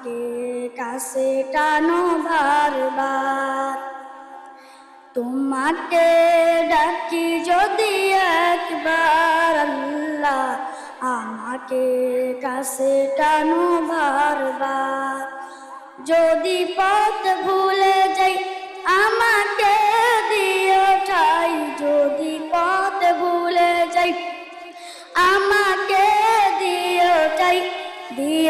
আমাকে কাছে টানো বারবার তোমাকে ডাকি যদি একবার আল্লাহ আমাকে কাছে টানো বারবার যদি পথ ভুলে যাই, আমাকে দিও ঠাই। যদি পথ ভুলে যাই, আমাকে দিও চাই দিও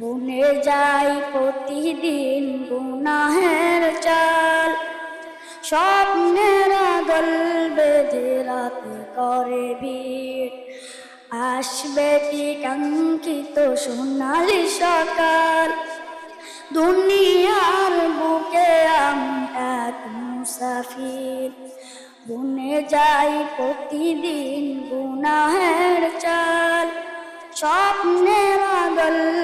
বুনে যাই প্রতিদিন গুনাহের চাল। স্বপ্নের দল বেঁধে রাত করে ভিড়। আসবে কি কাঙ্ক্ষিত সোনালি সকাল? দুনিয়ার বুকে আমি এক মুসাফির। বুনে যাই প্রতিদিন গুনাহের চাল। স্বপ্নের বেঁধে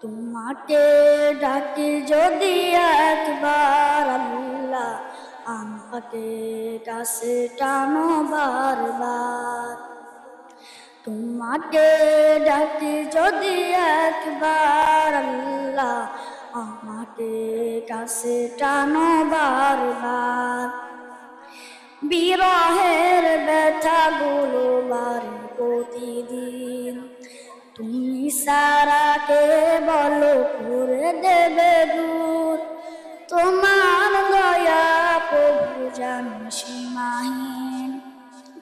তোমাকে ডাকি যদি একবার আল্লাহ আমাকে কাছে টানো বারবার। তোমাকে ডাকি যদি একবার আল্লাহ আমাকে কাছে টানো বারবার। বিরহের ব্যথাগুলো বারে প্রতিদিন। তুমি সারাকে বলো করে দেবে দূর। তোমার দয়া প্রভু জান সীমাহীন।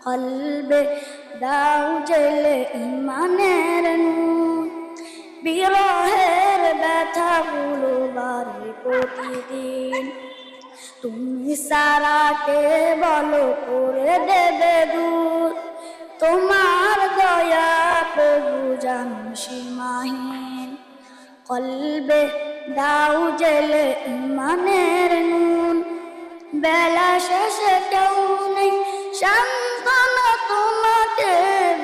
কলবে দাও জেলে ইমানের নূর। বিরহের ব্যথাগুলো বারে প্রতিদিন। তুমি সারাকে বলো করে দেবে দূর। তোমার দয়া সীমাহীন। কলবে দাও জেলে ইমানের নুন। বেলা শেষে কেউ নেই সান্ত্বনা তোমাকে।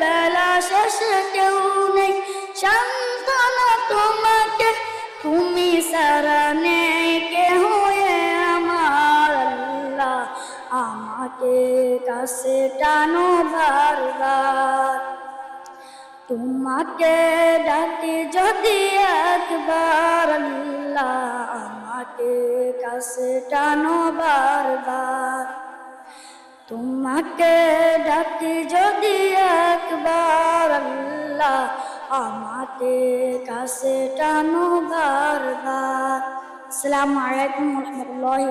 বেলা শেষে কেউ নেই সান্ত্বনা তোমাকে। তুমি সারা নেই কে হয়ে আমার আল্লাহ। আমাকে কাছে টানো বারবার তোমাকে ডাকি যদি একবার, আল্লাহ আমাকে কাছে টানো বারবার। তোমাকে ডাকি যদি একবার, আল্লাহ আমাকে কাছে টানো বারবার। আসসালামু আলাইকুম রহমতুল্লাহি